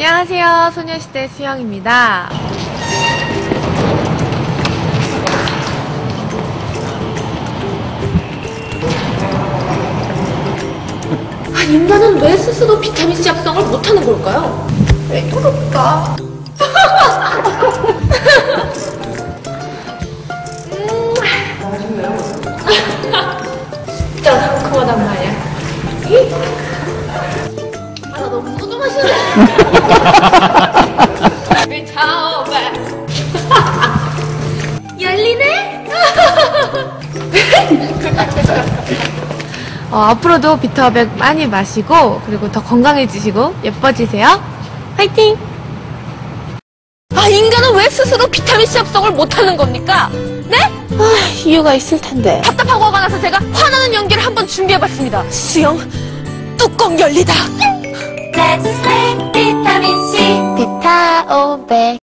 안녕하세요. 소녀시대 수영입니다. 아, 인간은 왜 스스로 비타민 C 합성을 못하는 걸까요? 왜 그럴까? 진짜 상큼하단 말이야. 아, 나 너무 소주 마시네. 왜 처음에 열리네? 어, 앞으로도 비타백 많이 마시고 그리고 더 건강해지시고 예뻐지세요. 화이팅! 아, 인간은 왜 스스로 비타민 C 합성을 못하는 겁니까? 네? 아, 이유가 있을 텐데. 답답하고 화가 나서 제가 화나는 연기를 한번 준비해봤습니다. 수영, 뚜껑 열리다. Let's play vitamin C. 비타오백.